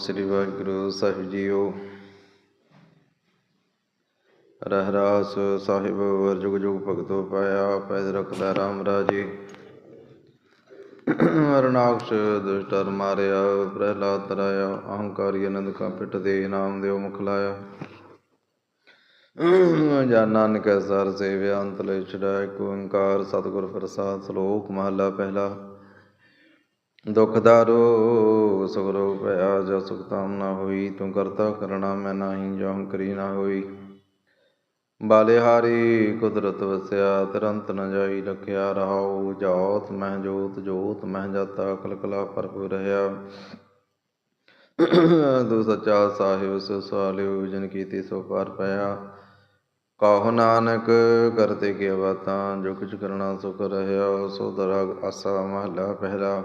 ਸ੍ਰੀ ਵਾਹਿਗੁਰੂ ਸਾਹਿਬ ਜੀਓ। ਰਹਿਰਾਸ ਸਾਹਿਬ ਵਰ ਜੁਗ ਭਗਤੋ ਪਾਇਆ, ਪੈਦ ਰਖਦਾ ਰਾਮ ਰਾਜੇ। ਰਣਾਕਸ਼ ਦੁਸ਼ਟਰ ਮਾਰਿਆ, ਪ੍ਰਹਿਲਾਦ ਤਰਾਇਆ, ਅਹੰਕਾਰੀ ਅਨੰਦ ਕਾ ਪਿਟ ਦੇ ਇਨਾਮ ਦਿਓ ਮੁਖ ਲਾਇਆ। ਜਾਂ ਨਾਨਕ ਸਰ ਸੇਵਿਆ ਅੰਤ ਛੜਾਇ ਏਕ ਓੰਕਾਰ, ਸਤਿਗੁਰ ਪ੍ਰਸਾਦ, ਸ਼ਲੋਕ, ਮਹਲਾ ਪਹਿਲਾ। ਦੁਖ ਦਾਰੋ, ਸੁਖ ਰੋਗ ਭਇਆ ਜੋ ਸੁਖ ਤਾਮ ਨਾ ਹੋਈ, ਤੂੰ ਕਰਤਾ ਕਰਣਾ ਮੈਂ ਨਾਹੀ, ਜੋ ਹਮ ਨਾ ਹੋਈ। ਬਾਲਿਹਾਰੀ ਕੁਦਰਤ ਵਸਿਆ, ਤੁਰੰਤ ਨ ਜਾਈ ਲਖਿਆ ਰਹਾਉ, ਜੋਤ ਮਹਿ ਜੋਤ ਜੋਤ ਮਹਿ ਜਾਤਾ ਕਲਕਲਾ ਭਰਪੂਰ ਰਹਾ ਦੂ ਸੱਚਾ ਸਾਹਿਬ, ਸੋ ਸਵਾਲਿਓ, ਜਨ ਕੀਤੀ ਸੋ ਪਾਰ ਪਿਆ। ਕਹੋ ਨਾਨਕ, ਕਰਤੇ ਕੀ ਬਾਤਾਂ ਜੋ ਕੁਛ ਕਰਨਾ ਸੁਖ ਕਰ ਰਹਾ ਸੋ ਦਰਗ ਆਸਾ ਮਹਲਾ ਪਹਿਲਾ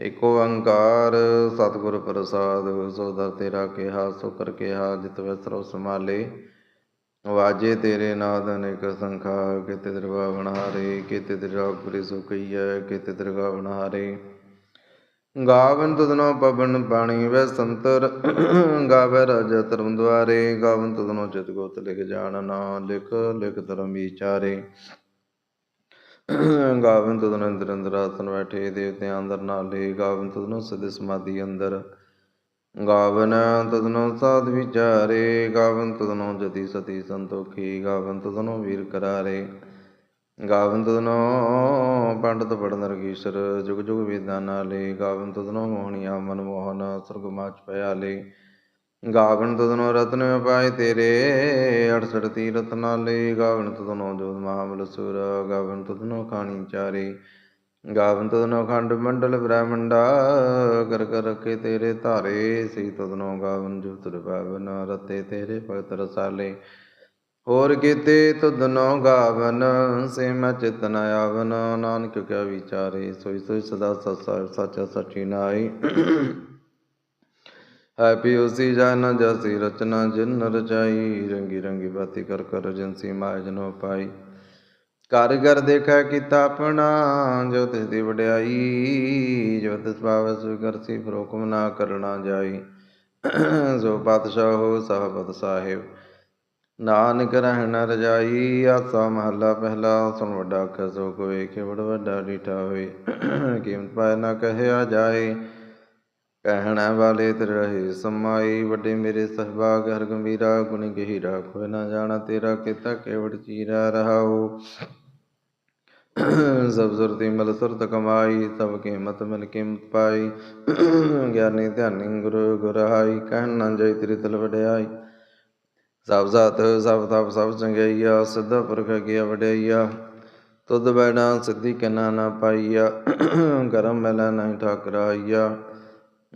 ਏਕ ਓੰਕਾਰ, ਸਤਿਗੁਰ ਪ੍ਰਸਾਦ, ਸੋ ਦਰ ਤੇਰਾ ਕਿਹਾ, ਸੋ ਕਰ ਕਿਹਾ, ਜਿਤ ਵਿਸਰੋ ਸਮਾਲੇ ਵਾਜੇ ਤੇਰੇ ਨਾਦ ਅਨੇਕ ਸੰਖਾ, ਕਿਤੇ ਦਰਗਾ ਬਣਾਰੇ ਕਿਤੇ ਦਰਗਾ ਪੁਰੇ ਸੋ ਕਈਐ ਕਿਤੇ ਦਰਗਾ ਬਣਾਰੇ ਗਾਵਨ ਤਦਨੋ ਪਵਨ ਪਾਣੀ ਵੈ ਸੰਤਰ, ਗਾਵੇ ਰਾਜ ਧਰਮ ਦੁਆਰੇ, ਗਾਵਨ ਤਦਨੋ ਚਿਤ ਗੋਤ ਲਿਖ ਜਾਣ ਨਾ, ਲਿਖ ਲਿਖ ਧਰਮ ਵਿਚਾਰੇ। ਗਾਵਨ ਤਦਨੋ ਅੰਦਰ ਅੰਦਰ ਆਸਨ ਬੈਠੇ ਦੇਵਤਿਆਂ ਅੰਦਰ ਨਾਲੇ। ਗਾਵਨ ਤਦਨੋ ਸਦੇ ਸਮਾਧੀ ਅੰਦਰ। ਗਾਵਨ ਤਦਨੋ ਸਾਧ ਵਿਚਾਰੇ ਗਾਵਨ ਤਦਨੋ ਜਤੀ ਸਤੀ ਸੰਤੋਖੀ ਗਾਵਨ ਤਦਨੋ ਵੀਰ ਕਰਾਰੇ। ਗਾਵਨ ਤਦਨੋ ਪੰਡਤ ਪੜਨ ਰਗੀਸ਼ਰ, ਜੁਗ ਜੁਗ ਵੇਦਾਂ ਨਾਲੇ। ਗਾਵਨ ਤਦਨੋ ਮੋਹਣੀਆ ਮਨ ਮੋਹਨ ਸੁਰਗ ਮਾਚ ਪਿਆਲੇ। ਗਾਵਨ ਤਦਨੋ ਰਤਨ ਪਾਏ ਤੇਰੇ 68 ਤੀਰਤ ਨਾਲੇ। ਗਾਵਨ ਤਦਨੋ ਜੋਤ ਮਹਾਬਲ ਸੁਰ ਗਾਵਨ ਤਦਨੋ ਖਾਣੀ ਚਾਰੇ। ਗਾਵਨ ਤਦਨੋ ਖੰਡ ਮੰਡਲ ਬ੍ਰਹਮੰਡਾ, ਕਰ ਕਰ ਰਖੇ ਤੇਰੇ ਧਾਰੇ। ਸੀ ਤਦਨੋ ਗਾਵਨ ਜੁਤਰ ਪਾਵਨ ਰਤੇ ਤੇਰੇ ਭਗਤ ਰਸਾਲੇ। ਹੋਰ ਕੀਤੇ ਤੁਧਨੋ ਗਾਵਨ, ਸੇ ਮੈਂ ਚਿਤਨ ਆਵਨ। ਨਾਨਕ ਕਿਆ ਵਿਚਾਰੇ, ਸੋਈ ਸੋਈ ਸਦਾ ਸਤ ਸੱਚ ਸਚੀ ਨਾਈ ਹੈਪੀ ਉਸੀ ਜਨ ਜਸੀ ਰਚਨਾ ਜਿਨ ਰਚਾਈ, ਰੰਗੀ ਰੰਗੀ ਬਾਤੀ ਕਰ ਕਰ ਜਿਨਸੀ ਮਾਇ ਜਨੋ ਪਾਈ। ਕਰ ਕਰ ਕੀਤਾ ਆਪਣਾ ਜੋ ਤਿਸ ਦੀ ਵਡਿਆਈ ਜੋ ਤਿਸ ਪਾਵੈ ਸੋ ਕਰਸੀ ਫਿਰ ਹੁਕਮ ਨਾ ਕਰਨਾ ਜਾਈ। ਸੋ ਪਾਤਸ਼ਾਹ ਹੋ ਸਾਹਿਬਤ ਸਾਹਿਬ, ਨਾਨਕ ਰਹਿਣ ਰਜਾਈ, ਆਸਾ ਮਹੱਲਾ ਪਹਿਲਾ ਸੁਣ ਵੱਡਾ ਅੱਖਰ ਸੋ ਕੋਏ ਬੜ ਵੱਡਾ ਡੀਠਾ ਹੋਏ ਕੀਮਤ ਪਾਇ ਨਾ ਕਹਿਆ ਜਾਏ ਕਹਿਣਾ ਵਾਲੇ ਤੇ ਰਹੇ। ਸਮਾਈ ਵੱਡੇ ਮੇਰੇ ਸਹਿਬਾਗ, ਹਰ ਗੰਭੀਰਾ ਗੁਣ ਗਹੀਰਾ। ਕੋਈ ਨਾ ਜਾਣਾ ਤੇਰਾ, ਕੀਤਾ ਕੇਵੜ ਚੀਰਾ ਰਹਾਉ। ਸਭ ਸੁਰਤੀ ਮਿਲ ਸੁਰਤ ਕਮਾਈ, ਸਭ ਕੀਮਤ ਮਿਲ ਕੀਮਤ ਪਾਈ। ਗਿਆਨੀ ਧਿਆਨੀ ਗੁਰੂ ਗੁਰਹਾਈ ਕਹਿਣ ਨਾ ਜਾਈ ਤੇਰੀ ਤਲ ਵਡਿਆਈ। ਸਭ ਸਤ ਸਭ ਤਪ, ਸਭ ਚੰਗਿਆਈਆ, ਸਿੱਧਾ ਪੁਰਖ ਗਿਆ ਵਡਿਆਈਆ। ਤੁਧ ਬੈਣਾ ਸਿੱਧੀ ਕਨਾ ਨਾ ਪਾਈਆ। ਕਰਮ ਮੈਲਾ ਨਹੀਂ ਠਾਕਰਾਈਆ।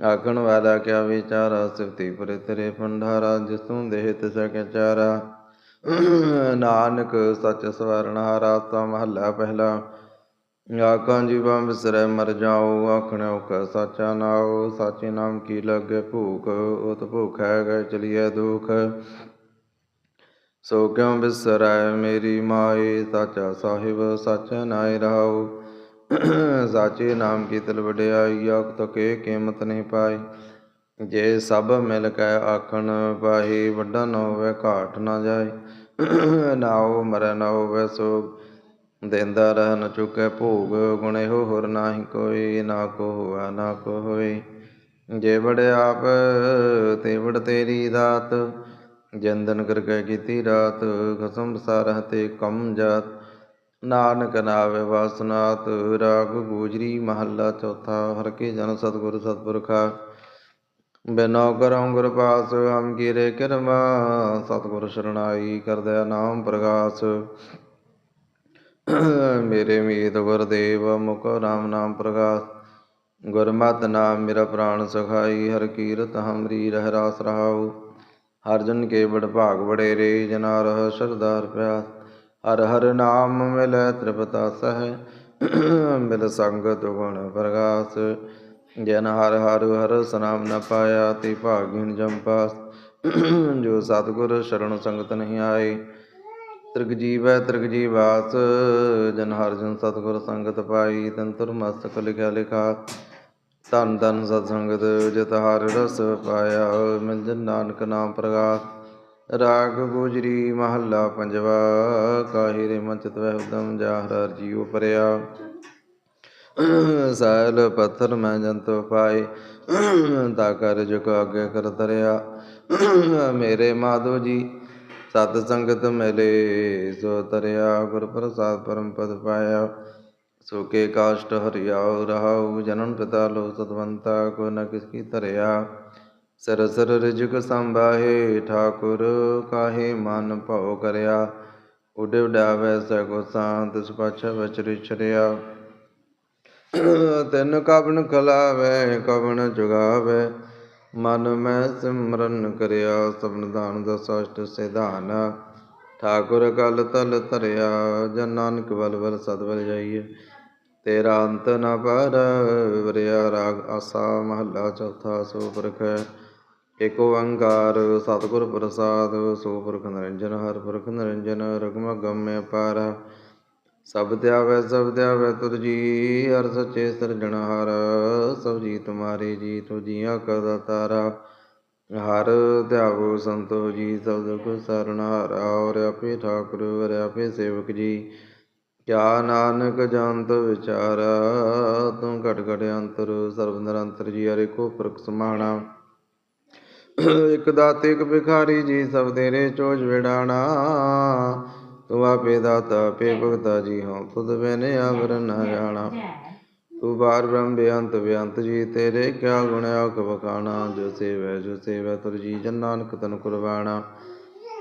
ਆਖਣ ਵਾਲਾ ਕਿਆ ਵਿਚਾਰਾ? ਸਿਫਤੀ ਪਰ ਭੰਡਾਰਾ ਜਿਸ ਦੇਹ ਤਿਸ ਕੈ ਨਾਨਕ ਸੱਚ ਸਵਰਨ ਹਾਰਾ, ਤਾ ਮਹੱਲਾ ਪਹਿਲਾ। ਆਖਾਂ ਜੀਵਾਂ ਵਿਸਰੈ ਮਰ ਜਾਓ ਆਖਣਿਓ ਕੈ ਸਾਚਾ ਨਾਉ। ਸਾਚੇ ਨਾਮ ਕੀ ਲੱਗੇ ਭੂਖ, ਉਤ ਭੁਖ ਹੈ ਗਏ ਚਲੀਐ ਦੁਖ। ਸੋ ਕਿਉ ਬਿਸਰੈ ਮੇਰੀ ਮਾਏ, ਸਾਚਾ ਸਾਹਿਬ ਸਾਚਾ ਨਾਇ ਰਹਾਉ। ਸਾਚੇ ਨਾਮ ਕੀ ਤਲ ਵਡਿਆਈ, ਆਖ ਤਕੇ ਕੀਮਤ ਨਹੀਂ ਪਾਈ। ਜੇ ਸਭ ਮਿਲ ਕੇ ਆਖਣ ਪਾਹੀ ਵੱਡਾ ਨਾ ਹੋਵੇ ਘਾਟ ਨਾ ਜਾਏ ਨਾਉ ਮਰੈ, ਨਾ ਹੋਵੇ ਸੋ ਦੇਂਦਾ ਰਹਿ ਨ ਚੁਕੇ ਭੋਗ, ਗੁਣੇ ਇਹੋ ਹੋਰ ਨਾਹੀ ਕੋਈ। ਨਾ ਕੋ ਹੋਆ, ਨਾ ਕੋ ਹੋਏ ਜੇ ਵੜ ਆਪ, ਤੇ ਵੜ ਤੇਰੀ ਦਾਤ। ਜੰਦਨ ਕਰਕੇ ਕੀਤੀ ਰਾਤ, ਖਸਮ ਸਾਰਹ ਤੇ ਕਮ ਜਾਤ। ਨਾਨਕ ਨਾਵੇ ਵਾਸਨਾਤ ਰਾਗ ਗੂਜਰੀ, ਮਹੱਲਾ ਚੌਥਾ, ਹਰ ਕੇ ਜਨ ਸਤਿਗੁਰ ਸਤਿਪੁਰਖਾ। ਬਿਨੋ ਕਰਉ ਗੁਰ ਪਾਸ, ਹਮ ਕੀਰੇ ਕਿਰਮਾ, ਸਤਿਗੁਰ ਸ਼ਰਣਾਈ ਕਰਦਿਆ ਨਾਮ ਪ੍ਰਗਾਸ। ਮੇਰੇ ਮੀਤ ਗੁਰਦੇਵ, ਮੁਖ ਰਾਮ ਨਾਮ ਪ੍ਰਗਾਸ। ਗੁਰਮਤਿ ਨਾਮ ਮੇਰਾ ਪ੍ਰਾਣ ਸਖਾਈ, ਹਰ ਕੀਰਤ ਹਮਰੀ ਰਹਿ ਰਾਸ ਰਹਾਉ। ਹਰ ਜਨ ਕੇ ਬੜ ਭਾਗ ਬੜੇਰੇ ਜਨਾ ਰਹ ਸਰਦਾਰ ਪਿਆਸ। ਹਰ ਹਰ ਨਾਮ ਮਿਲੈ ਤ੍ਰਿਪਤਾ ਸਹਿ, ਮਿਲ ਸੰਗਤ ਗੁਣ ਪ੍ਰਗਾਸ। ਜਨ ਹਰ ਹਰ ਹਰ ਸਨਾਮ ਨ ਪਾਇਆ, ਤੇ ਭਾਗਿਨ ਜੰਪਾਸ ਜੋ ਸਤਿਗੁਰ ਸ਼ਰਨ ਸੰਗਤ ਨਹੀਂ ਆਏ, ਤ੍ਰਿਗ ਜੀਵੈ ਤ੍ਰਿਗ ਜੀਵਾਸ। ਜਨ ਹਰ ਜਨ ਸਤਿਗੁਰ ਸੰਗਤ ਪਾਈ ਤੰਤੁਰ ਮਸਤਕ ਲਿਖਿਆ ਲਿਖਾ। ਧੰਨ ਧੰਨ ਸਤ ਸੰਗਤ ਜਿਤ ਹਰ ਰਸ ਪਾਇਆ, ਮਿਲ ਜਨ ਨਾਨਕ ਨਾਮ ਪ੍ਰਗਾਸ। ਰਾਗ ਗੋਜਰੀ ਮਹੱਲਾ ਪੰਜਵਾ ਕਾਹੀ ਰੇ ਮਨ ਚਿਤ ਉਦਮ ਜਾ ਜੀਉ ਪਰਿਆ। ਸੈਲ ਪੱਥਰ ਮੈਂ ਜੰਤ ਪਾਏ, ਤਾ ਕਰ ਜੁਗ ਅੱਗੇ ਕਰ ਤਰਿਆ ਮੇਰੇ ਮਾਧੋ ਜੀ, ਸਤ ਸੰਗਤ ਮਿਲੇ, ਸੋ ਤਰਿਆ ਗੁਰ ਪ੍ਰਸਾਦ ਪਰਮ ਪਦ ਪਾਇਆ। ਸੋ ਕੇ ਕਾਸ਼ਟ ਹਰਿਆਉ ਰਹਾਉ, ਜਨਨ ਪਿਤਾ ਲੋ ਸਤਵੰਤਾ, ਕੋ ਨ ਕਿਸ ਕੀ ਧਰਿਆ। ਸਰ ਸਰ ਰਿਜਕ ਸੰਭਾਹੇ ਠਾਕੁਰ ਕਾਹੇ ਮਨ ਭਉ ਕਰਿਆ? ਉਡ ਉਡਾਵੈ ਸਗੋ ਸਾਂਤ ਸੁਪਾਛ ਵਚਰਿ ਛਰਿਆ। ਤਿਨ ਕਬਨ ਕਲਾਵੇ ਕਬਨ ਜੁਗਾਵੇ? ਮਨ ਮੈਂ ਸਿਮਰਨ ਕਰਿਆ ਸਬਨ ਦਾਨ ਦਸ ਅਸ਼ਟ ਸਿਧਾਨ। ਠਾਕੁਰ ਕਲ ਤਲ ਧਰਿਆ, ਜਨ ਨਾਨਕ ਬਲ ਬਲ ਸਦ ਬਲ ਜਾਈਏ। ਤੇਰਾ ਅੰਤ ਨ ਪਰ, ਵਰਿਆ ਰਾਗ ਆਸਾ ਮਹੱਲਾ ਚੌਥਾ ਸੋ ਪ੍ਰਖ ਏਕ ਓੰਕਾਰ ਸਤਿਗੁਰ ਪ੍ਰਸਾਦ, ਸੋ ਪੁਰਖ ਨਿਰੰਜਨ, ਹਰ ਪੁਰਖ ਨਿਰੰਜਨ, ਰਗਮ ਗਮਿ ਪਾਰ ਸਭ ਧਿਆਵੈ ਸਭ ਧਿਆਵੈ ਤੁਰ ਜੀ, ਹਰ ਸੱਚੇ ਸਿਰਜਣਹਾਰ ਸਭ ਜੀ ਤੁਮਾਰੇ ਜੀ ਤੁ ਜੀਆਂ ਕਾ ਤਾਰਾ। ਹਰ ਧਿਆਵੋ ਸੰਤੋ ਜੀ, ਸਭ ਦੁਖ ਸਰਣਹਾਰ ਔਰ ਆਪੇ ਠਾਕੁਰ, ਵਰ ਆਪੇ ਸੇਵਕ ਜੀ। ਕਿਆ ਨਾਨਕ ਜੰਤ ਵਿਚਾਰਾ, ਤੂੰ ਘਟ ਘਟ ਅੰਤਰ, ਸਰਬ ਨਿਰੰਤਰ ਜੀ, ਹਰੇ ਕੋ ਪੁਰਖ ਸਮਾਣਾ। ਇਕ ਦਾਤੇ ਇਕ ਭਿਖਾਰੀ ਜੀ ਸਭ ਤੇਰੇ ਚੋਜ ਵਿਡਾਣਾ ਤੂੰ ਆਪੇ ਦਾਤਾ, ਆਪੇ ਭਗਤਾ ਜੀ ਹਉ ਤੁਧ ਬਿਨ ਆਵਰ ਨ ਜਾਣਾ। ਤੂੰ ਬਾਰ ਬ੍ਰਹਮ ਬੇਅੰਤ ਬੇਅੰਤ ਜੀ, ਤੇਰੇ ਕਿਆ ਗੁਣ ਆਖ ਬਖਾਣਾ ਜੋ ਸੇਵੈ ਜੋ ਸੇਵੈ ਤੁਰ ਜੀ, ਜਨ ਨਾਨਕ ਤਨ ਕੁਰਬਾਣਾ।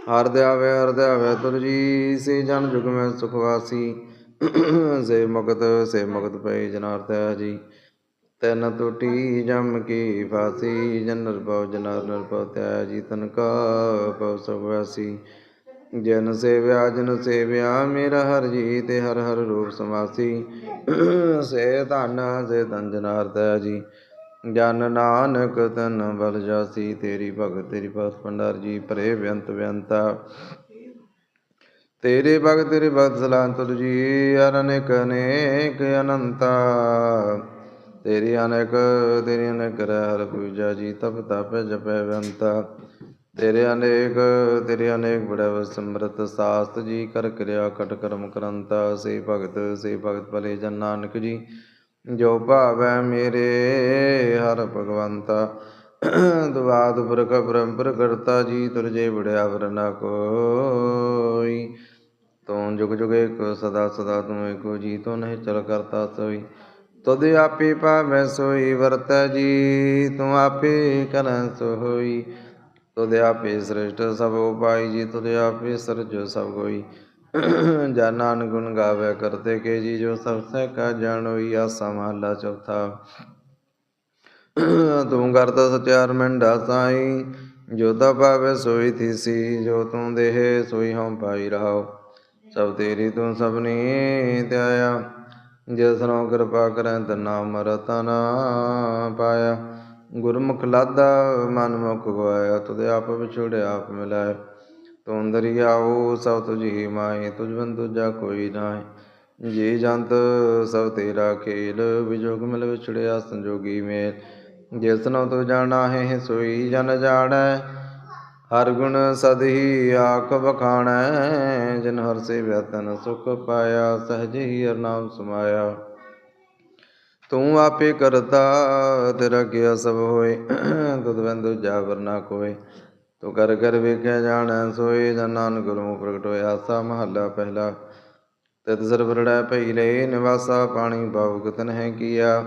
ਹਰ ਦਿਆਵੇ ਹਰ ਦਿਆਵੇ ਤੁਰ ਜੀ, ਸੇ ਜਨ ਜੁਗ ਮੈਂ ਸੁਖ ਸੇ ਮੁਕਤ ਸੇ ਮੁਕਤ ਪਏ ਜਨਾਰਦਿਆ ਜੀ। ਤੈਨ ਤੁਟੀ ਜਮ ਕੀ ਫਾਸੀ ਜਨ ਨਿਰਭਉ ਜਨਰ ਨਿਰਭਉ ਤੈ ਜੀ ਤਨ ਕਾ ਪਉ ਸਭ ਵਾਸੀ। ਜਨ ਸੇਵਿਆ ਜਨ ਸੇਵਿਆ, ਮੇਰਾ ਹਰ ਜੀ ਤੇ ਹਰ ਹਰ ਰੂਪ ਸਮਾਸੀ। ਸੇ ਧਨ ਸੇ ਧਨ ਜਨਾਰ ਜਨਾਰਦੈ ਜੀ ਜਨ ਨਾਨਕ ਤਨ ਬਲ ਜਾਸੀ, ਤੇਰੀ ਭਗਤ ਤੇਰੀ ਭਗਤ ਭੰਡਾਰ ਜੀ ਪਰੇ ਬੇਅੰਤ ਬੇਅੰਤਾ। ਤੇਰੇ ਭਗਤ ਤੇਰੇ ਭਗਤ ਸਲਾਮ ਤੁਲ ਜੀ ਅਨੇਕ ਅਨੇਕ ਅਨੰਤਾ। ਤੇਰੀ ਅਨੇਕ ਤੇਰੀ ਅਨੇਕ ਰਹਿ ਹਰ ਪੂਜਾ ਜੀ, ਤਪ ਤਪ ਜਪੈ ਬੇਅੰਤਾ। ਤੇਰੇ ਅਨੇਕ ਤੇਰੇ ਅਨੇਕ ਬੜਾ ਸਮਰਤ। ਸਾਸਤ ਜੀ ਕਰ ਕਿਰਿਆ ਕਟ ਕਰਮ ਕਰੰਤਾ। ਸੇ ਭਗਤ ਸੇ ਭਗਤ ਭਲੇ ਜਨ ਨਾਨਕ ਜੀ। ਜੋ ਭਾਵੈ ਮੇਰੇ, ਹਰ ਭਗਵੰਤਾ। ਦੁਆਦ ਪੁਰਖ ਪਰੰਪਰ ਕਰਤਾ ਜੀ ਤੁਰਜੇ ਬੜਿਆ ਵਰਨਾ ਕੋਈ। ਤੂੰ ਜੁਗ ਜੁਗ ਏਕ, ਸਦਾ ਸਦਾ ਤੂੰ ਏਕੋ ਜੀ, ਤੂੰ ਨਹੀਂ ਚਲ ਕਰਤਾ ਸੋਈ। ਤੁਧ ਆਪੇ ਪਾਵੈ ਸੋਈ, ਵਰਤੈ ਜੀ, ਤੂੰ ਆਪੇ ਕਰੈ ਸੋ ਹੋਈ ਤੁਧ ਆਪੇ ਸ੍ਰਿਸ਼ਟ ਸਭ ਉਪਾਈ ਜੀ, ਤੁਧ ਆਪੇ ਸਰਜ ਸਭ ਕੋਈ ਜਾਨਾਨ ਗੁਣ ਗਾਵੇ ਕਰਤੇ ਕੇ ਜੀ, ਜੋ ਸਭ ਸੇ ਕਾ ਜਾਣੋਈ ਆਸਾ ਮਹਲਾ ਚੌਥਾ। ਤੂੰ ਕਰਤਾ ਸਚਿਆਰ ਮੰਡਾ ਸਾਈ, ਜੋ ਤਾ ਪਾਵੇ ਸੋਈ ਥੀਸੀ, ਜੋ ਤੂੰ ਦੇਹ ਸੋਈ ਹਉ ਪਾਈ ਰਹਾਓ ਸਭ ਤੇਰੀ ਤੂੰ ਸਭਨੀ ਧਿਆਇਆ। ਜਿਸ ਨੂੰ ਕਿਰਪਾ ਕਰੈ ਤ ਨਾਮ ਪਾਇਆ। ਗੁਰਮੁਖ ਲਾਦਾ, ਮਨ ਮੁਖ ਗਵਾਇਆ, ਤੁਧ ਆਪ ਵਿਛੋੜਿਆ ਆਪ ਮਿਲਾਇਆ। ਤੂੰ ਦਰਿਆਉ ਸਭ ਤੁਝੀ ਮਾਏ ਤੁਝ ਬਨ ਕੋਈ ਨਾਹੀ। ਜੀ ਜੰਤ, ਸਭ ਤੇਰਾ ਖੇਲ ਵਿਜੋਗ ਮਿਲ ਵਿਛੜਿਆ ਸੰਜੋਗੀ ਮੇਲ। ਜਿਸ ਨੂੰ ਤੂੰ ਜਾਣਾ ਹੈ ਸੋਈ ਜਨ ਜਾਣੈ ਹਰ ਗੁਣ ਸਦਹੀ ਆਖ ਬਖਾਣੈ ਜਿਨ ਹਰ ਸੇਵਿਆ ਤਨ ਸੁਖ ਪਾਇਆ, ਸਹਜ ਹੀ ਹਰ ਨਾਮ ਸਮਾਇਆ। ਤੂੰ ਆਪੇ ਕਰਤਾ, ਤੇਰਾ ਗਿਆ ਸਭ ਹੋਏ ਤੁਧ ਬਿਨ ਦੂਜਾ ਵਰਨਾ ਕੋਏ। ਤੂੰ ਕਰ ਕਰ ਵੇਖਿਆ ਜਾਣੈ, ਸੋਏ ਜਨ ਨਾਨਕ ਗੁਰੂ ਪ੍ਰਗਟ ਹੋਇਆ ਸਾ ਮਹੱਲਾ ਪਹਿਲਾ। ਤਿਤ ਸਰਵਰੜੈ ਭਈ ਲੈ, ਨਿਵਾਸਾ ਪਾਣੀ ਬਾਵਕ ਤਨ ਹੈ ਕੀਆ।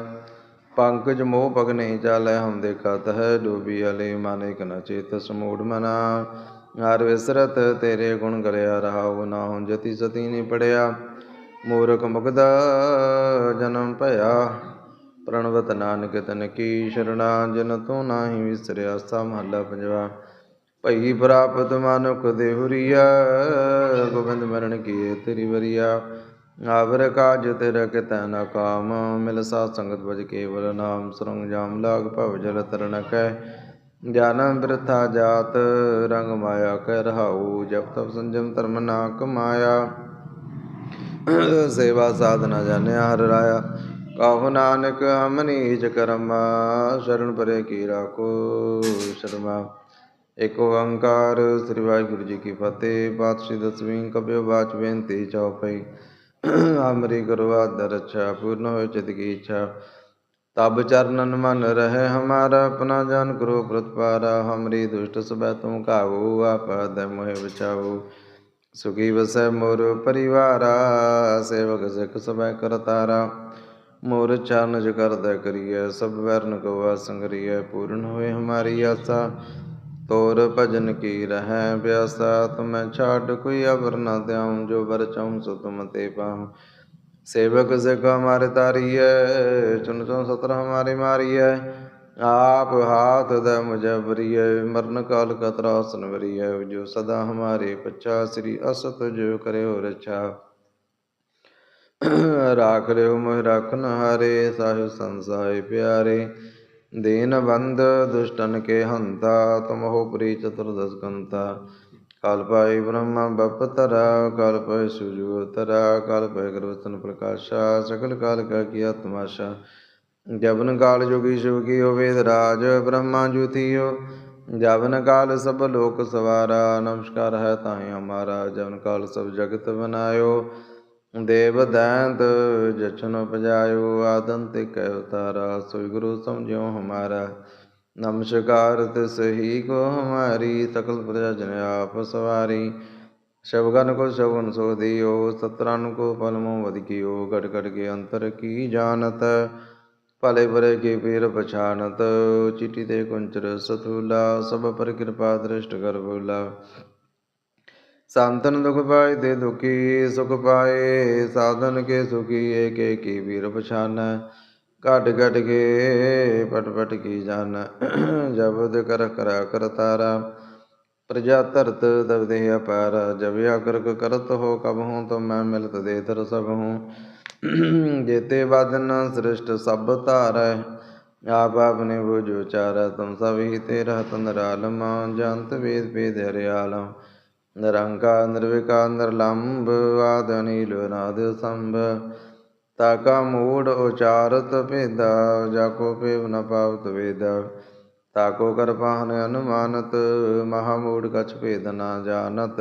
ਪੰਕਜ ਮੋਹ ਪਗ ਨਹੀਂ ਚਾਲੈ ਹਮ ਦੇਖਤ ਹੈ, ਡੂਬੀ ਅਲੇ ਮਾਨੇ ਕਨ ਚੇਤ ਸਮੂੜ ਮਨਾ। ਹਰ ਵਿਸਰਤ ਤੇਰੇ ਗੁਣ ਗਲਿਆ ਰਹਾਉ ਨਾ ਹੁਣ ਜਤੀ ਸਤੀ ਨਹੀਂ ਪੜਿਆ। ਮੂਰਖ ਮੁਗਦਾ ਜਨਮ ਭਇਆ, ਪ੍ਰਣਵਤ ਨਾਨਕ ਤਨ ਕੀ ਸ਼ਰਣਾ। ਜਨ ਤੂੰ ਨਾਹੀ ਵਿਸਰਿਆ ਸਾ ਮਹੱਲਾ ਪੰਜਵਾ। ਭਈ ਪ੍ਰਾਪਤ ਮਨੁਖ ਦੇਹੁਰੀਆ, ਗੋਬਿੰਦ ਮਰਨ ਕੀਏ ਤੇਰੀ ਵਰੀਆ। ਆਵਰ ਕਾਜ ਤੇਰਾ ਕਿਤੈ ਨ ਕਾਮ ਮਿਲ ਸਾਧ ਸੰਗਤ ਬਜ ਕੇਵਲ ਨਾਮ, ਸਰੰਗ ਜਾਮ ਲਾਗ ਭਵ ਜਲ ਤਰਨ ਕੈ। ਗਿਆਨ ਬਿਰਥਾ ਜਾਤ, ਰੰਗ ਮਾਇਆ ਕਹਿ ਰਹਾਉ, ਜਪ ਤਪ ਸੰਜਮ ਧਰਮ ਨਾ ਕਮਾਇਆ ਸੇਵਾ ਸਾਧਨਾ ਜਾਣਿਆ ਹਰ ਰਾਇਆ, ਕਹੋ ਨਾਨਕ ਹਮ ਨੀਚ ਕਰਮਾ, ਸ਼ਰਨ ਪਰੇ ਕੀ ਰਾਖੋ ਸ਼ਰਮਾ। ਇਕ ਓੰਕਾਰ, ਸ੍ਰੀ ਵਾਹਿਗੁਰੂ ਜੀ ਕੀ ਫਤਿਹ, ਪਾਤਸ਼ਾਹੀ ਦਸਵੀਂ ਕਬਿਓ ਬਾਚ ਬੇਨਤੀ ਚਉਪਈ ਹਮਰੀ ਗੁਰਵਾਦ ਰਛਾ ਪੂਰਨ ਹੋਇ ਚਿਤ ਕੀ ਇੱਛਾ। ਤਬ ਚਰਨਨ ਮਨ ਰਹਿ ਹਮਾਰਾ, ਆਪਣਾ ਜਾਨ ਕਰੋ ਪ੍ਰਤਪਾਰਾ ਹਮਰੀ ਦੁਸ਼ਟ ਸਬੈ ਤੁਮ ਕਾਹੂ ਆਪਦ ਮੋਹਿ ਬਚਾਓ ਸੁਖੀ ਵਸੈ ਮੋਰ ਪਰਿਵਾਰਾ, ਸੇਵਕ ਸਿਖ ਸਬੈ ਕਰਤਾਰਾ ਮੋਰ ਚਰਨ ਜ ਕਰਦਾ ਕਰੀਐ, ਸਭ ਵਰਨ ਕੋ ਸੰਗਰੀਐ। ਪੂਰਨ ਹੋਏ ਹਮਾਰੀ ਆਸਾ। ਤੋਰ ਭਜਨ ਕੀ ਰਹੈ? ਪਿਆਸਾ ਤੁਮੈ ਛਾੜ ਕੋਈ ਅਵਰ ਨਾ ਦਿਆਉ ਜੋ ਵਰ ਚਾਉ ਸੋ ਤੁਮ ਤੇ ਪਾਉ। ਸੇਵਕ ਸਿਕਾ ਮਾਰੇ ਤਾਰੀਐ, ਚੁਨ ਚੁਨ ਸਤਰ ਹਮਾਰੇ ਮਾਰੀਐ। ਆਪ ਹਾਥ ਦਾ ਮੁਜਬਰੀਐ ਮਰਨ ਕਾਲ ਕਤਰਾ ਸੁਨਵਰੀਐ ਜੋ ਸਦਾ ਹਮਾਰੇ ਪੱਛਾ, ਸ੍ਰੀ ਅਸਤ ਜੋ ਕਰਿਓ ਰਛਾ। ਰਾਖ ਰਿਓ, ਮੋਹਿ ਰਖਨ ਹਾਰੇ ਸਾਹਿਬ ਸੰਸਾਏ ਪਿਆਰੇ। हारे साहिब संसाय प्यारे दीन बंद दुष्टन के हंता तुम हो प्री चतुर्दश गंता ਕਾਲ ਪਾਈ ਬ੍ਰਹਮਾ ਬਪਤਰਾ ਕਾਲ ਪਾਈ ਸੁਜੂ ਤਰਾ ਕਾਲ ਪਾਈ ਗੁਰਵਤਨ ਪ੍ਰਕਾਸ਼ਾ ਸਗਲ ਕਾਲ ਕਾ ਕੀਆ ਤਮਾਸ਼ਾ ਜਬਨ ਕਾਲ ਜੋਗੀ ਸ਼ਿਵ ਕੀਓ ਵੇਦ ਰਾਜ ਬ੍ਰਹਮਾ ਜੁਤੀਓ ਜਬਨ ਕਾਲ ਸਭ ਲੋਕ ਸਵਾਰਾ ਨਮਸਕਾਰ ਹੈ ਤਾਹੇ ਹਮਾਰਾ ਜਬਨ ਕਾਲ ਸਭ ਜਗਤ ਬਨਾਇਓ ਦੇਵ ਦੈਂਤ ਜਚਨ ਪਜਾਇਓ ਆਦੰਤ ਕਹਿ ਉਤਾਰਾ ਸੋਈ ਗੁਰੂ ਸਮਝਿਓ ਹਮਾਰਾ। ਨਮਸਕਾਰ ਤਿਸ ਹੀ ਕੋ ਹਮਾਰੀ, ਸਕਲ ਪ੍ਰਜਾ ਜਨ ਆਪ ਸਵਾਰੀ। ਸ਼ਬਗਨ ਕੋ ਸ਼ਬਨ ਸੋ ਦਿਓ ਸਤਰਨ ਕੋ ਪਲਮੋ ਵਦ ਕੀਓ, ਘਟ ਘਟ ਕੇ ਅੰਤਰ ਕੀ ਜਾਣਤ? ਭਲੇ ਬਰੇ ਕੀ ਪੀਰ ਪਛਾਨਤ, ਚਿਟੀ ਤੇ ਕੁੰਚਰ ਸਤੂਲਾ ਸਭ ਪਰ ਕਿਰਪਾ ਦ੍ਰਿਸ਼ਟ ਕਰ ਬੋਲਾ। ਸੰਤਨ ਦੁਖ ਪਾਏ ਤੇ ਦੁਖੀ ਸੁਖ ਪਾਏ, ਸਾਧਨ ਕੇ ਸੁਖੀ ਏਕੇ ਕੀ ਵੀਰ ਪਛਾਨੈ। ਘਟ ਘਟ ਕੇ ਪਟ ਪਟ ਕੀ ਜਾਨ ਜਬਦ ਕਰ ਕਰਾ ਕਰ ਪ੍ਰਜਾ ਧਰਤ ਦਬਦੇ ਅਪਾਰ। ਜਬ ਆਗਰਕ ਕਰਤ ਹੋ ਕਬ ਹੂੰ ਤੋ ਮੈਂ ਮਿਲਤ ਦੇ ਦਰ ਸਭ ਹੂੰ। ਜੇਤੇ ਵਾਦਨ ਸ੍ਰਿਸ਼ਟ ਸਭ ਧਾਰੈ। ਆਪ ਆਪਨੇ ਬੁਝ ਚਾਰੈ ਤੁਮ ਸਭ ਹੀ ਤੇ ਰਹਤ ਨਰਾਲਮ ਜੰਤ ਵੇਦ ਭੇਦ ਹਰਿਆਲਮ ਨਿਰੰਕਾਰ ਨਿਰਵਿਕਾਰ ਨਿਰਲੰਭ ਆਦ ਅਨੀਲ ਨਾਦ ਸੰਭ ਤਾਕਾ ਮੂੜ ਉਚਾਰਤ ਭੇਦਾ ਜਾਕੋ ਪੇਵ ਨ ਪਾਵਤ ਵੇਦ ਤਾਕੋ ਕਰ ਅਨੁਮਾਨਤ ਮਹਾ ਕਛ ਭੇਦ ਨਾ ਜਾਣਤ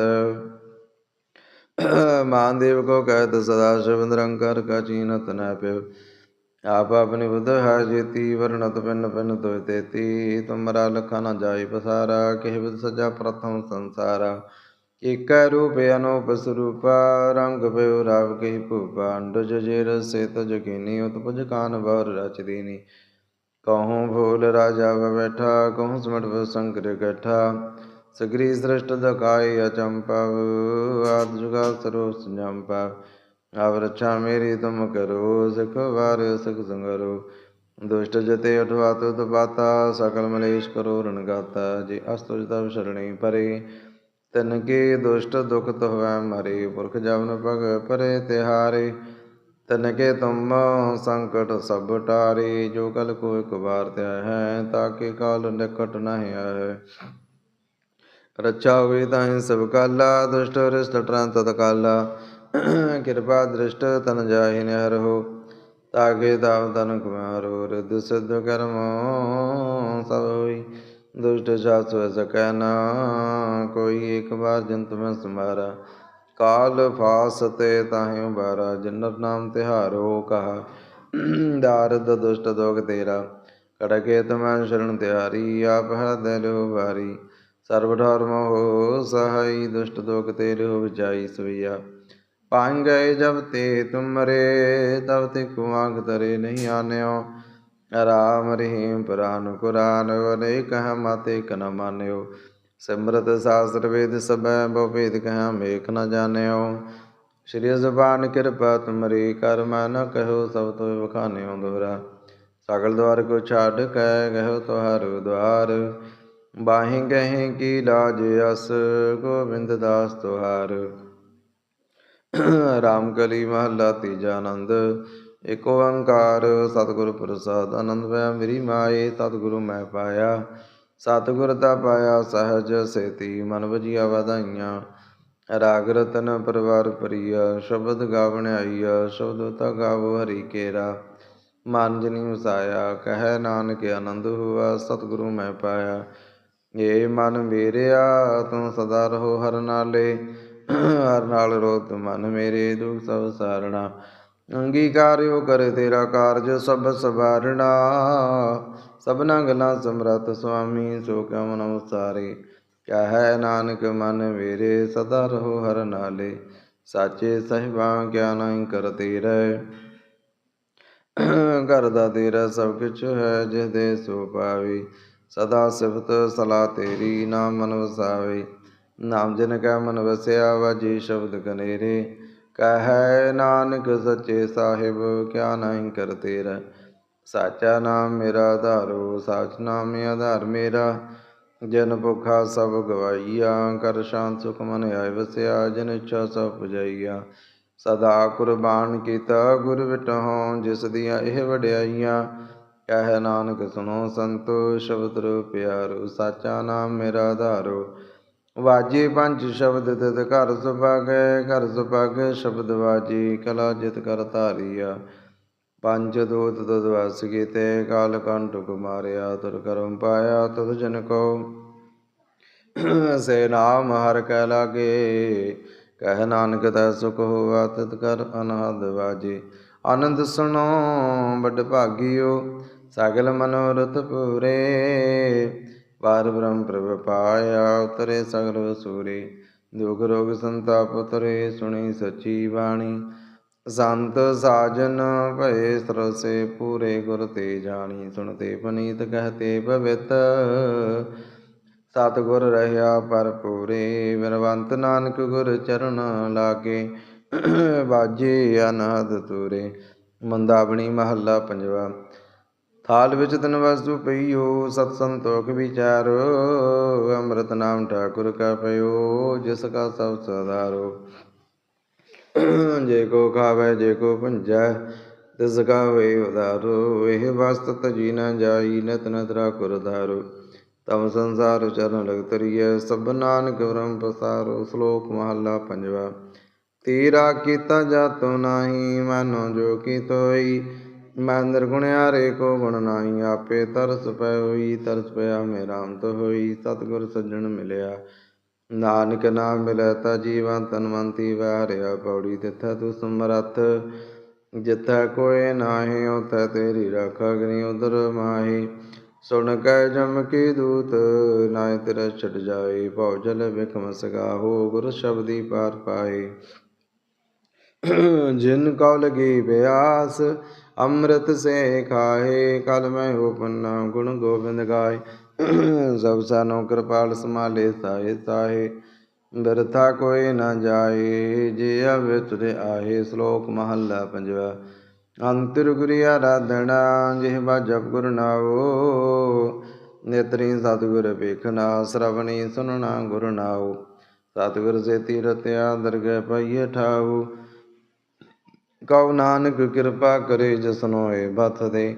ਮਾਨਦੇਵ ਕੋ ਕਹਿਤ ਸਦਾ ਸ਼ਿਵ ਨਿਰੰਕਾਰ ਕਾ ਚੀਨਤ ਨ ਪਿਵ ਆਪ ਆਪਣੀ ਬੁੱਧ ਹੈ ਜੇਤੀ ਵਰਣਤ ਪਿੰਨ ਪਿੰਨ ਤੋਇ ਤੇਤੀ ਤੁਮਰਾ ਲਖਾ ਨ ਜਾਈ ਪਸਾਰਾ ਕਿਹ ਵਿਦ ਸਜਾ ਪ੍ਰਥਮ ਸੰਸਾਰਾ ਏਕੈ ਰੂਪ ਅਨੂਪ ਸਰੂਪ, ਰੰਗ ਪਇਓ ਰਾਵ ਕਹੀ ਭੂਪਾ, ਅੰਡਜ ਜੇਰ ਸੇ ਤਜ ਕੀਨੀ ਉਤਪਜ ਕਾਨ ਬਰ ਰਚ ਦੀਨੀ। ਕਹੂੰ ਭੂਲ ਰਾਜਾ ਬੈਠਾ, ਕਹੂੰ ਸਮਟ ਸੰਕਰ ਗਠਾ ਸਗਰੀ ਸ੍ਰਿਸ਼ਟ ਦਕਾਈ ਅਚੰਪਵ ਆਦ ਜੁਗਾ ਸਰੋ ਸੰਜੰਪਾ ਆਵ ਰਛਾ ਮੇਰੀ ਤੁਮ ਕਰੋ, ਸਿਖ ਵਾਰ ਸਿਖ ਸੰਗਰੋ। ਦੁਸ਼ਟ ਜਤੇ ਉਠਵਾ ਤੁਤ ਬਾਤਾ ਸਕਲ ਮਲੇਸ਼ ਕਰੋ ਰਣ ਜੇ ਅਸਤੁਜ ਤਵ ਸ਼ਰਣੀ ਪਰੇ ਤਿਨ ਕੀ ਦੁਸ਼ਟ ਦੁਖਤ ਹੋਵੈ ਮਰੇ, ਪੁਰਖ ਜਵਨ ਪਗ ਪਰੇ ਤਿਹਾਰੇ। ਤਨ ਕੇ ਤੁਮ ਸੰਕਟ ਸਭ ਟਾਰੇ, ਜੋ ਕਲ ਕੋ ਇਕ ਵਾਰ ਧਿਆ ਹੈ ਤਾਕੇ ਕਾਲ ਨਿਕਟ ਨਹਿ ਆਏ। ਰੱਛਾ ਹੋਵੇ ਤਾਹੀਂ ਸਭ ਕਾਲਾ, ਦੁਸ਼ਟ ਰਿਸ਼ਟ ਟਰਾਂ ਤਤ ਕਿਰਪਾ ਦ੍ਰਿਸ਼ਟ ਤਨ ਜਾਹਿ ਨਿਹਰ ਹੋ ਤਾਕੇ ਤਾਵ ਤਨ ਕੁਮਾਰੋ ਰਿਦ ਸਿਧ ਕਰਮ ਸਭ ਹੋਈ। ਦੁਸ਼ਟ ਜਾਤ ਸੋ ਸਕੈ ਨਾ, ਕੋਈ ਇੱਕ ਵਾਰ ਜੰਤ ਮੈਂ ਸਮਾਰਾ। ਕਾਲ ਫਾਸ ਤੇ ਤਾਹਿ ਉਬਾਰਾ ਜਨਤ ਨਾਮ ਤਿਹਾਰੋ ਕਹਾ। ਦਾਰਦ ਦੁਸ਼ਟ ਦੋਗ ਤੇਰਾ, ਕੜਕੇ ਤਮੈ ਸ਼ਰਨ ਤਿਹਾਰੀ ਆਪ ਹੈ ਦਿਲੋ ਵਾਰੀ। ਸਰਬ ਧਰਮ ਹੋ ਸਹਾਈ, ਦੁਸ਼ਟ ਦੋਗ ਤੇਰੇ ਹੋ ਵਿਚਾਈ ਸਵਈਆ। ਪਾਂਗ ਗਏ ਜਬ ਤੇ ਤੁਮਰੇ, ਤਬ ਤੇ ਕੁਆਂਗ ਤਰੇ ਨਹੀਂ ਆਨਿਓ। ਰਾਮ ਰਹੀਮ ਪੁਰਾਨ ਕੁਰਾਨ ਵਨੇ ਕਹ ਮਾਤੇ ਕ ਮਾਨਿਓ। ਸਿਮਰਤ ਸਾਸਤਰ ਵੇਦ ਸਬੈ ਬਹੁ ਭੇਦ ਕਹ ਮੇਖ ਨ ਜਾਣਿਓ। ਸ਼੍ਰੀ ਜ਼ਬਾਨ ਕਿਰਪਾ ਤੁਮਰੀ, ਕਰ ਮਨ ਕਹੋ ਸਭ ਤੋ ਵਖਾਨਿਓ ਦੋਰਾ ਸਗਲ ਦਵਾਰ ਕੋ ਛਾੜ ਕਹਿ ਗਹੋ ਤੁਹਾਰ ਦਵਾਰ ਬਾਹੀ ਗਹਿ ਕੀ ਲਾਜ ਅਸ, ਗੋਬਿੰਦ ਦਾਸ ਤੁਹਾਰ। ਰਾਮ ਕਲੀ ਮਹੱਲਾ ਤੀਜਾ ਆਨੰਦ। ਇਕ ਓੰਕਾਰ ਸਤਿਗੁਰ ਪ੍ਰਸਾਦ, ਆਨੰਦ ਪਿਆ ਮੇਰੀ ਮਾਏ, ਸਤਿਗੁਰੂ ਮੈਂ ਪਾਇਆ। ਸਤਿਗੁਰ ਦਾ ਪਾਇਆ ਸਹਜ ਸੇਤੀ, ਮਨ ਵਜੀਆ ਵਧਾਈਆਂ। ਰਾਗ ਰਤਨ ਪਰਵਾਰ ਪਰੀਆ ਸ਼ਬਦ ਗਾਵਣ ਆਈਆ, ਸ਼ਬਦ ਤਾ ਗਾਵੋ ਹਰੀ ਕੇਰਾ। ਮਨ ਜਨੀ ਵਸਾਇਆ, ਕਹਿ ਨਾਨਕ ਆਨੰਦ ਹੁਆ, ਸਤਿਗੁਰੂ ਮੈਂ ਪਾਇਆ। ਏ ਮਨ ਮੇਰਿਆ, ਤੂੰ ਸਦਾ ਰਹੋ ਹਰ ਨਾਲੇ। ਹਰ ਨਾਲ ਰੋਤ ਮਨ ਮੇਰੇ, ਦੁਖ ਸਭ ਸਾਰਣਾ। ਅੰਗੀਕਾਰਿਓ ਕਰ ਤੇਰਾ ਕਾਰਜ ਸਭ ਸਵਾਰਣਾ। ਸਭਨਾ ਗੱਲਾਂ ਸਮਰਤ ਸੁਆਮੀ, ਸੋ ਕਿਉ ਮਨ ਉਸਾਰੇ? ਕਹੈ ਨਾਨਕ, ਮਨ ਮੇਰੇ ਸਦਾ ਰਹੋ ਹਰ ਨਾਲੇ। ਸਾਚੇ ਸਹਿਬਾ, ਕਿਆ ਨਹੀਂ ਕਰ ਤੇਰੇ। ਘਰ ਦਾ ਤੇਰਾ ਸਭ ਕੁਛ ਹੈ, ਜਿਸ ਦੇ ਸੋ ਪਾਵੇ। ਸਦਾ ਸਿਫਤ ਸਲਾ ਤੇਰੀ, ਨਾਮ ਮਨ ਵਸਾਵੇ। ਨਾਮ ਜਨ ਕੈ ਮਨ ਵਸਿਆ, ਵਾਜੀ ਸ਼ਬਦ ਕਨੇਰੇ। ਕਹੈ ਨਾਨਕ ਸੱਚੇ ਸਾਹਿਬ, ਕਿਆ ਨਹੀਂ ਕਰ ਤੇਰਾ। ਸਾਚਾ ਨਾਮ ਮੇਰਾ ਆਧਾਰੋ ਸਾਚ ਨਾਮ ਆਧਾਰ ਮੇਰਾ। ਜਨ ਭੁਖਾ ਸਭ ਗਵਾਈਆ ਕਰ ਸ਼ਾਂਤ ਸੁਖ ਮਨ ਆਇ ਵਸਿਆ, ਜਨ ਇੱਛਾ ਸਭ ਪੁਜਾਈਆ। ਸਦਾ ਕੁਰਬਾਨ ਕੀਤਾ ਗੁਰ ਵਿਟਹੁ ਜਿਸ ਦੀਆਂ ਇਹ ਵਡਿਆਈਆਂ। ਕਹਿ ਨਾਨਕ ਸੁਣੋ ਸੰਤੋ, ਸ਼ਬਦ ਰੋ ਪਿਆਰੋ, ਸਾਚਾ ਨਾਮ ਮੇਰਾ ਆਧਾਰੋ ਵਾਜੀ ਪੰਜ ਸ਼ਬਦ ਤਿਤ ਘਰ ਸੁਭਾਗੈ ਘਰ ਸੁਭਾਗੈ ਸ਼ਬਦ ਵਾਜੀ, ਕਲਾ ਜਿਤ ਕਰ ਧਾਰੀਆ। ਪੰਜ ਦੂਤ ਤਦ ਵਸ ਕੀਤੇ, ਕਾਲ ਕੰਟੁਕ ਮਾਰਿਆ ਤੁਰ ਕਰਮ ਪਾਇਆ ਤੁਧ ਜਨ ਕੋ। ਸੇ ਨਾਮ ਹਰ ਕਹਿ ਲਾਗੇ, ਕਹਿ ਨਾਨਕ ਦਾ ਸੁਖ ਹੋਆ ਤਤ ਕਰ ਅਨਹਦ ਵਾਜੇ। ਆਨੰਦ ਸੁਣੋ ਵੱਡ ਭਾਗਿਓ, ਸਗਲ ਮਨੋਰਥ ਪੂਰੇ। ਵਾਰ ਬ੍ਰਹਮ ਪ੍ਰਭ ਪਾਇਆ, ਉਤਰੇ ਸਗਲ ਸੂਰੇ ਦੁਖ ਰੋਗ ਸੰਤਾਪ ਉਤਰੇ, ਸੁਣੀ ਸੱਚੀ ਬਾਣੀ। ਸੰਤ ਸਾਜਨ ਭਏ ਸਰਸੇ, ਪੂਰੇ ਗੁਰ ਤੇ ਜਾਣੀ। ਸੁਣਤੇ ਪਨੀਤ ਕਹਤੇ ਪਵਿੱਤ ਸਤਿਗੁਰ ਰਹਾ ਭਰਪੂਰੇ ਬਿਨਵੰਤ ਨਾਨਕ ਗੁਰ ਚਰਨ ਲਾਗੇ। ਬਾਜੇ ਅਨਹਦ ਤੂਰੇ। ਮੰਦਾਵਣੀ ਮਹੱਲਾ ਪੰਜਵਾ। ਹਾਲ ਵਿੱਚ ਤਨ ਵਸਤੂ ਪਈਓ ਸਤ ਸੰਤੋਖ ਵਿਚਾਰ। ਅੰਮ੍ਰਿਤ ਨਾਮ ਠਾਕੁਰ ਕਾ ਪਇਓ, ਜਿਸ ਕਾ ਸਭ ਸਦਾਰੋ ਜੇ ਕੋ ਖਾਵੇ, ਜੇ ਕੋ ਭੁੰਜੈ, ਤਿਸ ਕਾ ਵੇ ਉਦਾਰੋ ਇਹ ਵਸਤ ਤਜੀ ਨਾ ਜਾਈ, ਨਤ ਨਤਰਾ ਕੁਰ ਧਾਰੋ। ਤਮ ਸੰਸਾਰ ਚਰਨ ਲਗ ਤਰੀਐ ਸਭ ਨਾਨਕ ਬ੍ਰਹਮ ਪਸਾਰੋ। ਸ਼ਲੋਕ ਮਹੱਲਾ ਪੰਜਵਾ। ਤੇਰਾ ਕੀਤਾ ਜਾਤੋ ਨਾਹੀ, ਮਾਨੋ ਜੋ ਕੀ ਤੋਈ ਮੈਂ ਨਿਰਗੁਣਿਆਰੇ ਕੋ ਗੁਣ ਨਾਹੀ, ਆਪੇ ਤਰਸ ਪੈ ਹੋਈ, ਤਰਸ ਪਿਆ ਮੇਰਾ ਅੰਤ ਹੋਈ, ਸਤਿਗੁਰ ਸੱਜਣ ਮਿਲਿਆ। ਨਾਨਕ ਨਾਮ ਮਿਲੈ ਤਾ ਜੀਵਨ ਤਨਵੰਤੀ ਵਾਰਿਆ ਪੌੜੀ ਤਿਥੈ ਤੂੰ ਸਮਰੱਥ। ਜਿਥੈ ਕੋਏ ਨਾਹੀ, ਉਥੈ ਤੇਰੀ ਰਖ ਅਗਨੀ ਉਦਰ ਮਾਹੀ। ਸੁਣ ਕੈ ਜਮ ਕੀ ਦੂਤ ਨਾਇ ਤੇਰਾ ਛਟ ਜਾਏ, ਭਉ ਜਲ ਵਿਖਮ ਸਗਾਹੋ, ਗੁਰ ਸ਼ਬਦੀ ਪਾਰ ਪਾਏ। ਜਿਨ ਕਉ ਲਗੀ ਬਿਆਸ ਅੰਮ੍ਰਿਤ ਸੇ ਖਾਏ, ਕਲ ਮੈਂ ਹੋ ਪੰਨਾ ਗੁਣ ਗੋਬਿੰਦ ਗਾਏ। ਸਭ ਸਾਨੋ ਕਿਰਪਾਲ ਸਮਾਲੇ ਸਾਏ ਸਾਏ। ਬਿਰਥਾ ਕੋਈ ਨਾ ਜਾਏ, ਜੇ ਅਵੇ ਆਏ, ਸ਼ਲੋਕ ਮਹੱਲਾ ਪੰਜਵਾ। ਅੰਤਰ ਗੁਰੀ ਆਰਾਧਣਾ ਜਿਹਵਾ ਜਪ ਗੁਰ ਨਾਓ ਨੇਤਰੀ ਸਤਿਗੁਰ ਵੇਖਣਾ ਸ਼ਰਵਣੀ ਸੁਨਣਾ ਗੁਰ ਨਾਓ ਸਤਿਗੁਰ ਸੇ ਤੀਰਤਿਆ ਦਰਗਹਿ ਪਈਏ ਠਾਉ ਕਉ ਨਾਨਕ ਕਿਰਪਾ ਕਰੇ ਜਸਨੋਏ ਬਥ ਦੇ।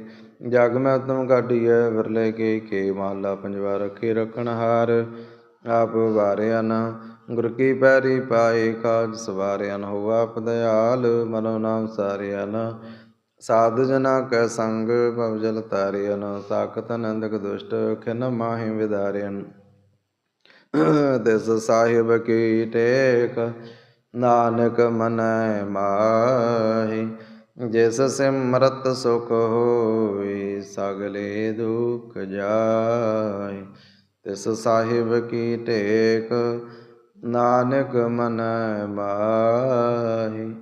ਜਗ ਮੈਂ ਤੁਮ ਕਾਢੀਐ ਵਿਰਲੇ ਕੇ ਕੇ ਮਹਲਾ ਪੰਜਵਾ ਰਖੇ ਰਖਣ ਹਾਰ। ਆਪ ਵਾਰਿਆ ਨ, ਗੁਰ ਕੀ ਪੈਰੀ ਪਾਏ ਕਾਜ ਸਵਾਰਿਆ ਨ ਹੋ ਆਪ ਦਇਆਲ, ਮਨੋ ਨਾਮ ਸਾਰਿਆ ਨਾ। ਸਾਧ ਜਨਾ ਕੈ ਸੰਗ, ਭਵ ਜਲ ਤਾਰਿਆ ਨ, ਸਾਖਤ ਨੰਦਕ ਦੁਸ਼ਟ, ਖਿਨ ਮਾਹੀ ਵਿਦਾਰਿਅਨ ਤਿਸ ਸਾਹਿਬ ਕੀ ਟੇਕ ਨਾਨਕ ਮਨੈ ਮਾਹੀ, ਜਿਸ ਸਿਮਰਤ ਸੁਖ ਹੋਈ, ਸਗਲੇ ਦੁਖ ਜਾਏ ਤਿਸ ਸਾਹਿਬ ਕੀ ਟੇਕ, ਨਾਨਕ ਮਨੈ ਮਾਹੀ,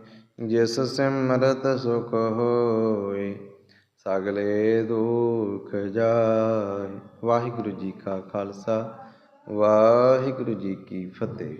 ਜਿਸ ਸਿਮਰਤ ਸੁਖ ਹੋਈ, ਸਗਲੇ ਦੁਖ ਜਾਏ ਵਾਹਿਗੁਰੂ ਜੀ ਕਾ ਖਾਲਸਾ, ਵਾਹਿਗੁਰੂ ਜੀ ਕੀ ਫਤਿਹ।